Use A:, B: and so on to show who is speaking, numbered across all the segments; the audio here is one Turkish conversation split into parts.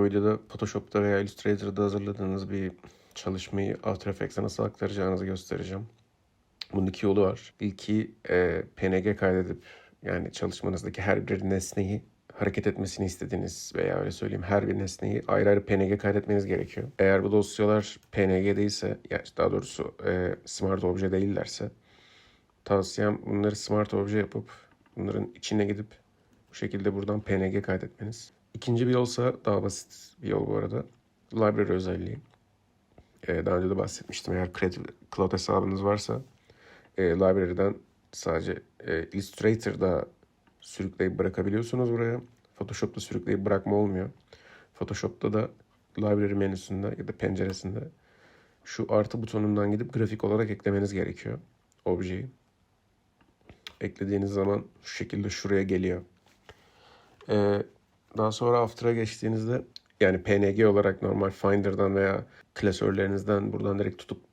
A: Bu videoda Photoshop'ta veya Illustrator'da hazırladığınız bir çalışmayı After Effects'e nasıl aktaracağınızı göstereceğim. Bunun iki yolu var. İlki e, PNG kaydedip yani çalışmanızdaki her bir nesneyi hareket etmesini istediğiniz veya öyle söyleyeyim her bir nesneyi ayrı ayrı PNG kaydetmeniz gerekiyor. Eğer bu dosyalar PNG değilse, yani daha doğrusu e, Smart Obje değillerse tavsiyem bunları Smart Obje yapıp bunların içine gidip bu şekilde buradan PNG kaydetmeniz. İkinci bir yolsa daha basit bir yol bu arada. Library özelliği. Ee, daha önce de bahsetmiştim. Eğer Creative Cloud hesabınız varsa e, Library'den sadece e, Illustrator'da sürükleyip bırakabiliyorsunuz buraya. Photoshop'ta sürükleyip bırakma olmuyor. Photoshop'ta da Library menüsünde ya da penceresinde şu artı butonundan gidip grafik olarak eklemeniz gerekiyor objeyi. Eklediğiniz zaman şu şekilde şuraya geliyor. Ee, daha sonra After'a geçtiğinizde yani PNG olarak normal Finder'dan veya klasörlerinizden buradan direkt tutup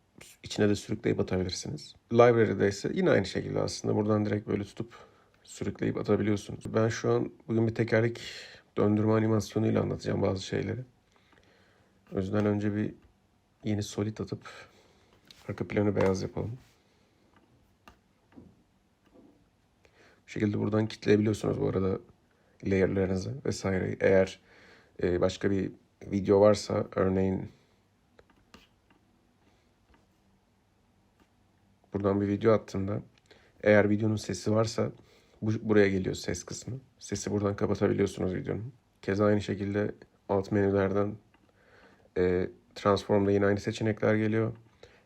A: içine de sürükleyip atabilirsiniz. Library'de ise yine aynı şekilde aslında buradan direkt böyle tutup sürükleyip atabiliyorsunuz. Ben şu an bugün bir tekerlek döndürme animasyonuyla anlatacağım bazı şeyleri. O yüzden önce bir yeni solid atıp arka planı beyaz yapalım. Bu şekilde buradan kitleyebiliyorsunuz bu arada layer'larınızı vesaire. Eğer e, başka bir video varsa örneğin buradan bir video attığımda eğer videonun sesi varsa bu, buraya geliyor ses kısmı. Sesi buradan kapatabiliyorsunuz videonun. Keza aynı şekilde alt menülerden e, Transform'da yine aynı seçenekler geliyor.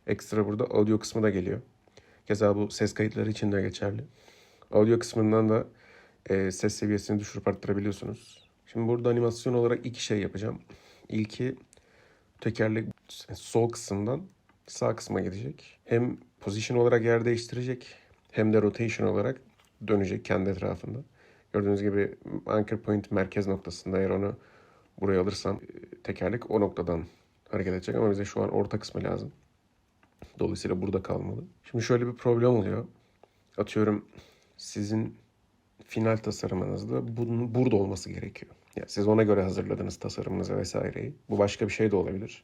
A: Ekstra burada audio kısmı da geliyor. Keza bu ses kayıtları için de geçerli. Audio kısmından da e, ses seviyesini düşürüp arttırabiliyorsunuz. Şimdi burada animasyon olarak iki şey yapacağım. İlki tekerlek sol kısımdan sağ kısma gidecek. Hem position olarak yer değiştirecek hem de rotation olarak dönecek kendi etrafında. Gördüğünüz gibi anchor point merkez noktasında eğer onu buraya alırsam e, tekerlek o noktadan hareket edecek ama bize şu an orta kısmı lazım. Dolayısıyla burada kalmalı. Şimdi şöyle bir problem oluyor. Atıyorum sizin final tasarımınızda bunun burada olması gerekiyor. Yani siz ona göre hazırladınız tasarımınızı vesaireyi. Bu başka bir şey de olabilir.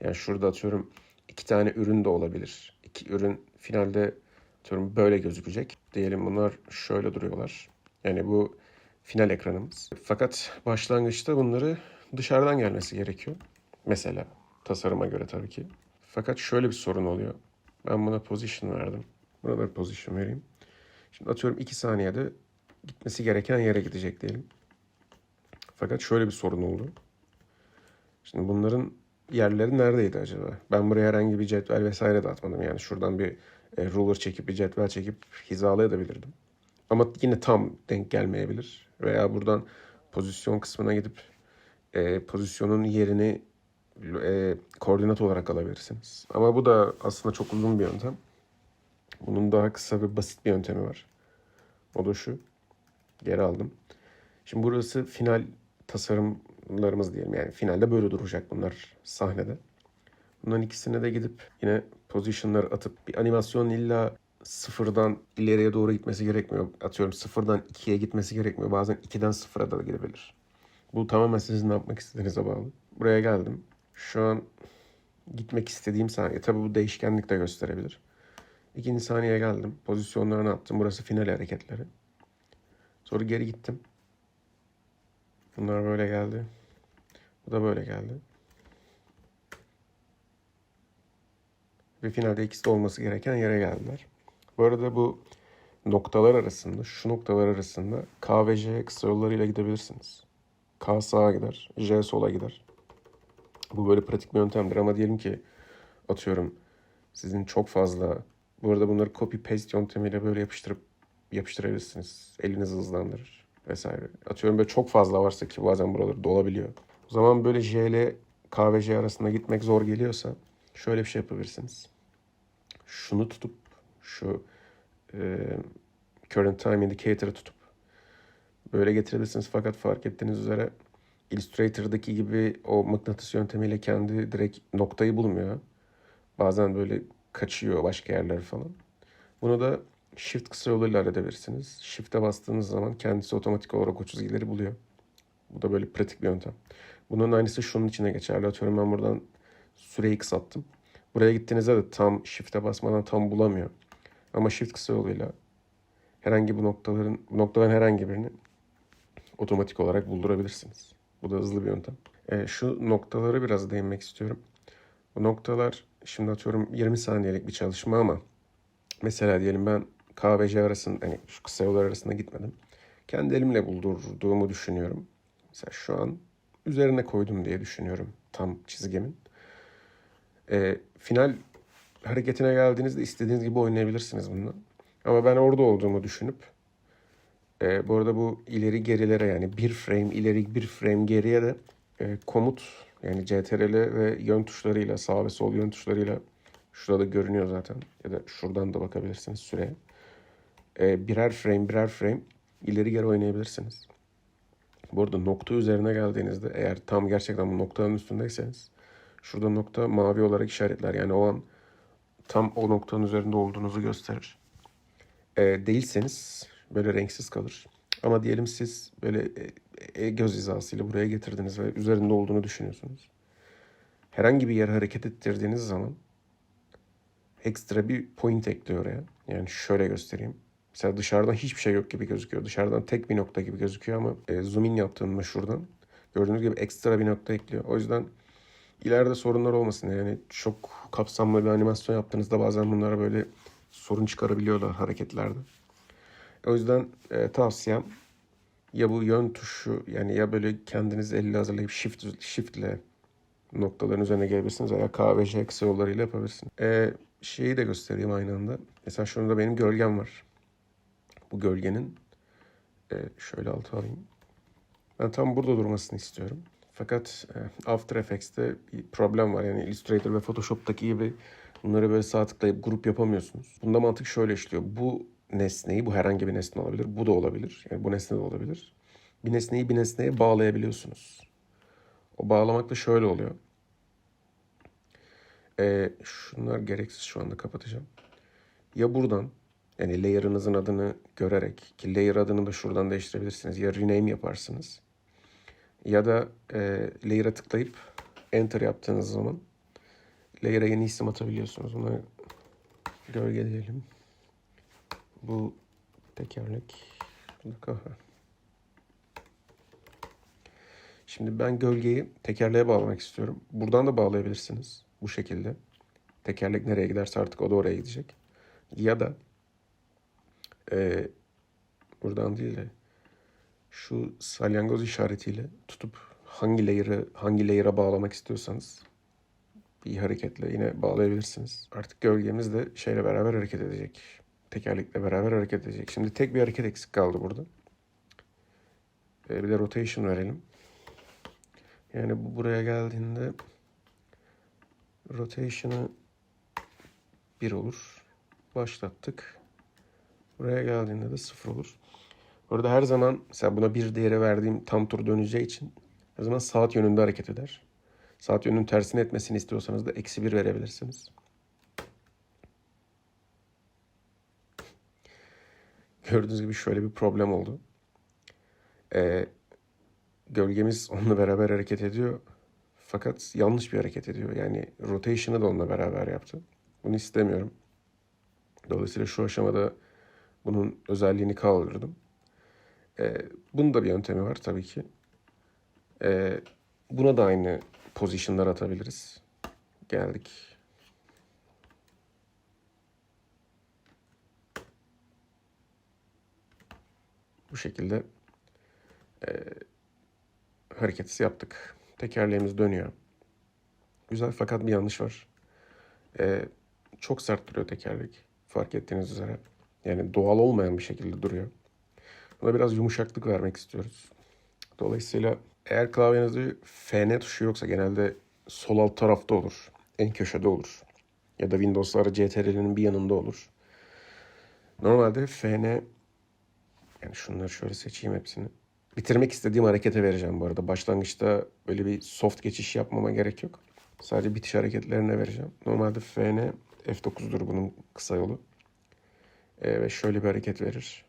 A: Yani şurada atıyorum iki tane ürün de olabilir. İki ürün finalde atıyorum böyle gözükecek. Diyelim bunlar şöyle duruyorlar. Yani bu final ekranımız. Fakat başlangıçta bunları dışarıdan gelmesi gerekiyor. Mesela tasarıma göre tabii ki. Fakat şöyle bir sorun oluyor. Ben buna position verdim. Buna da position vereyim. Şimdi atıyorum 2 saniyede gitmesi gereken yere gidecek diyelim. Fakat şöyle bir sorun oldu. Şimdi bunların yerleri neredeydi acaba? Ben buraya herhangi bir cetvel vesaire de atmadım. Yani şuradan bir e, ruler çekip bir cetvel çekip hizalayabilirdim. Ama yine tam denk gelmeyebilir. Veya buradan pozisyon kısmına gidip e, pozisyonun yerini e, koordinat olarak alabilirsiniz. Ama bu da aslında çok uzun bir yöntem. Bunun daha kısa ve basit bir yöntemi var. O da şu. Geri aldım. Şimdi burası final tasarımlarımız diyelim. Yani finalde böyle duracak bunlar sahnede. Bunların ikisine de gidip yine position'ları atıp bir animasyon illa sıfırdan ileriye doğru gitmesi gerekmiyor. Atıyorum sıfırdan ikiye gitmesi gerekmiyor. Bazen ikiden sıfıra da gidebilir. Bu tamamen sizin ne yapmak istediğinize bağlı. Buraya geldim. Şu an gitmek istediğim saniye. Tabii bu değişkenlik de gösterebilir. İkinci saniyeye geldim. Pozisyonlarını attım. Burası final hareketleri. Sonra geri gittim. Bunlar böyle geldi. Bu da böyle geldi. Ve finalde ikisi de olması gereken yere geldiler. Bu arada bu noktalar arasında, şu noktalar arasında K ve J kısa yollarıyla gidebilirsiniz. K sağa gider, J sola gider. Bu böyle pratik bir yöntemdir ama diyelim ki atıyorum sizin çok fazla bu arada bunları copy paste yöntemiyle böyle yapıştırıp yapıştırabilirsiniz. Elinizi hızlandırır vesaire. Atıyorum böyle çok fazla varsa ki bazen buraları dolabiliyor. O zaman böyle J ile K ve J arasında gitmek zor geliyorsa şöyle bir şey yapabilirsiniz. Şunu tutup şu e, current time indicator'ı tutup böyle getirebilirsiniz. Fakat fark ettiğiniz üzere Illustrator'daki gibi o mıknatıs yöntemiyle kendi direkt noktayı bulmuyor. Bazen böyle kaçıyor başka yerler falan. Bunu da Shift kısa yoluyla halledebilirsiniz. Shift'e bastığınız zaman kendisi otomatik olarak o çizgileri buluyor. Bu da böyle pratik bir yöntem. Bunun aynısı şunun içine geçerli. Atıyorum ben buradan süreyi kısalttım. Buraya gittiğinizde de tam shift'e basmadan tam bulamıyor. Ama shift kısa yoluyla herhangi bu noktaların bu noktaların herhangi birini otomatik olarak buldurabilirsiniz. Bu da hızlı bir yöntem. E, şu noktaları biraz değinmek istiyorum. Bu noktalar şimdi atıyorum 20 saniyelik bir çalışma ama mesela diyelim ben K ve J arasında hani şu kısa yollar arasında gitmedim. Kendi elimle buldurduğumu düşünüyorum. Mesela şu an üzerine koydum diye düşünüyorum tam çizgimin. E, final hareketine geldiğinizde istediğiniz gibi oynayabilirsiniz bunu. Ama ben orada olduğumu düşünüp e, bu arada bu ileri gerilere yani bir frame ileri bir frame geriye de e, komut yani CTRL ve yön tuşlarıyla sağ ve sol yön tuşlarıyla şurada görünüyor zaten ya da şuradan da bakabilirsiniz süreye. E, birer frame birer frame ileri geri oynayabilirsiniz. Bu arada nokta üzerine geldiğinizde eğer tam gerçekten bu noktanın üstündeyseniz şurada nokta mavi olarak işaretler. Yani o an tam o noktanın üzerinde olduğunuzu gösterir. E, değilseniz böyle renksiz kalır. Ama diyelim siz böyle e, e, göz hizasıyla buraya getirdiniz ve üzerinde olduğunu düşünüyorsunuz. Herhangi bir yer hareket ettirdiğiniz zaman ekstra bir point ekliyor oraya. Yani şöyle göstereyim. Mesela dışarıdan hiçbir şey yok gibi gözüküyor. Dışarıdan tek bir nokta gibi gözüküyor ama e, zoom in yaptığımda şuradan gördüğünüz gibi ekstra bir nokta ekliyor. O yüzden ileride sorunlar olmasın. Yani çok kapsamlı bir animasyon yaptığınızda bazen bunlara böyle sorun çıkarabiliyorlar hareketlerde. O yüzden e, tavsiyem ya bu yön tuşu yani ya böyle kendiniz elle hazırlayıp shift shift ile noktaların üzerine gelebilirsiniz veya K ve J kısa yollarıyla yapabilirsiniz. E, şeyi de göstereyim aynı anda. Mesela şurada benim gölgem var. Bu gölgenin e, şöyle altı alayım. Ben tam burada durmasını istiyorum. Fakat e, After Effects'te bir problem var. Yani Illustrator ve Photoshop'taki gibi bunları böyle sağ tıklayıp grup yapamıyorsunuz. Bunda mantık şöyle işliyor. Bu nesneyi, bu herhangi bir nesne olabilir, bu da olabilir. Yani bu nesne de olabilir. Bir nesneyi bir nesneye bağlayabiliyorsunuz. O bağlamak da şöyle oluyor. Ee, şunlar gereksiz şu anda kapatacağım. Ya buradan yani layer'ınızın adını görerek ki layer adını da şuradan değiştirebilirsiniz. Ya rename yaparsınız. Ya da e, layer'a tıklayıp enter yaptığınız zaman layer'a yeni isim atabiliyorsunuz. Buna gölge diyelim. Bu tekerlek. Şimdi ben gölgeyi tekerleğe bağlamak istiyorum. Buradan da bağlayabilirsiniz. Bu şekilde. Tekerlek nereye giderse artık o da oraya gidecek. Ya da e, buradan değil de şu salyangoz işaretiyle tutup hangi layer'ı hangi layer'a bağlamak istiyorsanız bir hareketle yine bağlayabilirsiniz. Artık gölgemiz de şeyle beraber hareket edecek. Tekerlekle beraber hareket edecek. Şimdi tek bir hareket eksik kaldı burada. Ee, bir de rotation verelim. Yani bu buraya geldiğinde rotation'ı 1 olur. Başlattık. Buraya geldiğinde de 0 olur. Orada her zaman mesela buna bir değere verdiğim tam tur döneceği için her zaman saat yönünde hareket eder. Saat yönünün tersine etmesini istiyorsanız da eksi 1 verebilirsiniz. Gördüğünüz gibi şöyle bir problem oldu. Ee, gölgemiz onunla beraber hareket ediyor. Fakat yanlış bir hareket ediyor. Yani rotation'ı da onunla beraber yaptı. Bunu istemiyorum. Dolayısıyla şu aşamada bunun özelliğini kaldırdım. Ee, bunun da bir yöntemi var tabii ki. Ee, buna da aynı pozisyonlar atabiliriz. Geldik. Bu şekilde e, hareketi yaptık. Tekerleğimiz dönüyor. Güzel fakat bir yanlış var. E, çok sert duruyor tekerlek. Fark ettiğiniz üzere. Yani doğal olmayan bir şekilde duruyor. Buna biraz yumuşaklık vermek istiyoruz. Dolayısıyla eğer klavyenizde FN tuşu yoksa genelde sol alt tarafta olur. En köşede olur. Ya da Windows'larda CTRL'nin bir yanında olur. Normalde FN yani şunları şöyle seçeyim hepsini. Bitirmek istediğim harekete vereceğim bu arada. Başlangıçta böyle bir soft geçiş yapmama gerek yok. Sadece bitiş hareketlerine vereceğim. Normalde FN F9'dur bunun kısa yolu. Ee, ve şöyle bir hareket verir.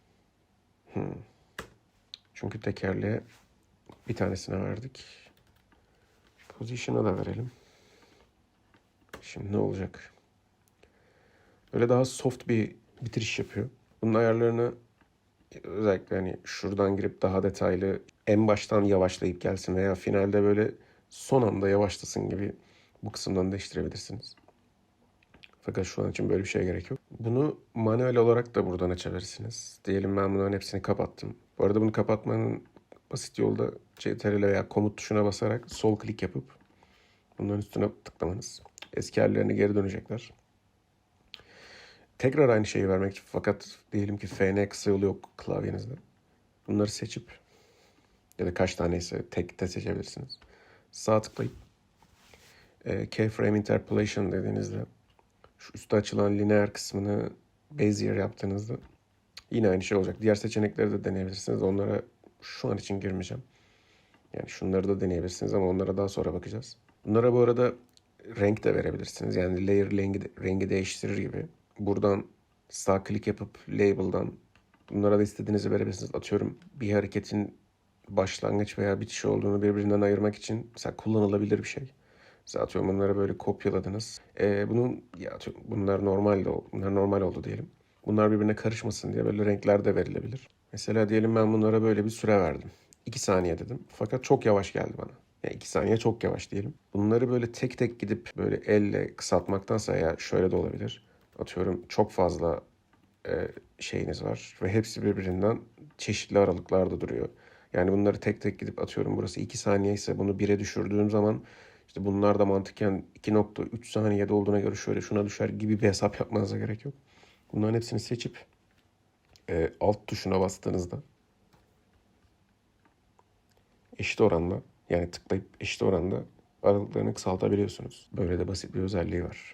A: Hmm. Çünkü tekerleğe bir tanesine verdik. Position'a da verelim. Şimdi ne olacak? Böyle daha soft bir bitiriş yapıyor. Bunun ayarlarını özellikle hani şuradan girip daha detaylı en baştan yavaşlayıp gelsin veya finalde böyle son anda yavaşlasın gibi bu kısımdan değiştirebilirsiniz. Fakat şu an için böyle bir şeye gerek yok. Bunu manuel olarak da buradan açabilirsiniz. Diyelim ben bunların hepsini kapattım. Bu arada bunu kapatmanın basit yolda CTRL veya komut tuşuna basarak sol klik yapıp bunların üstüne tıklamanız. Eski hallerine geri dönecekler. Tekrar aynı şeyi vermek için fakat diyelim ki FN kısa yolu yok klavyenizde. Bunları seçip ya da kaç taneyse tek de seçebilirsiniz. Sağ tıklayıp Keyframe Interpolation dediğinizde şu üstte açılan lineer kısmını Bezier yaptığınızda yine aynı şey olacak. Diğer seçenekleri de deneyebilirsiniz. Onlara şu an için girmeyeceğim. Yani şunları da deneyebilirsiniz ama onlara daha sonra bakacağız. Bunlara bu arada renk de verebilirsiniz. Yani layer rengi, rengi değiştirir gibi. Buradan sağ klik yapıp label'dan bunlara da istediğinizi verebilirsiniz. Atıyorum bir hareketin başlangıç veya bitiş olduğunu birbirinden ayırmak için mesela kullanılabilir bir şey. Mesela atıyorum bunları böyle kopyaladınız. Ee, bunun ya atıyorum bunlar normal de bunlar normal oldu diyelim. Bunlar birbirine karışmasın diye böyle renkler de verilebilir. Mesela diyelim ben bunlara böyle bir süre verdim. 2 saniye dedim. Fakat çok yavaş geldi bana. Yani 2 saniye çok yavaş diyelim. Bunları böyle tek tek gidip böyle elle kısaltmaktansa ya şöyle de olabilir. Atıyorum çok fazla e, şeyiniz var ve hepsi birbirinden çeşitli aralıklarda duruyor. Yani bunları tek tek gidip atıyorum burası 2 saniye ise bunu 1'e düşürdüğüm zaman işte bunlar da mantıken 2.3 saniyede olduğuna göre şöyle şuna düşer gibi bir hesap yapmanıza gerek yok. Bunların hepsini seçip e, alt tuşuna bastığınızda eşit oranda yani tıklayıp eşit oranda aralıklarını kısaltabiliyorsunuz. Böyle de basit bir özelliği var.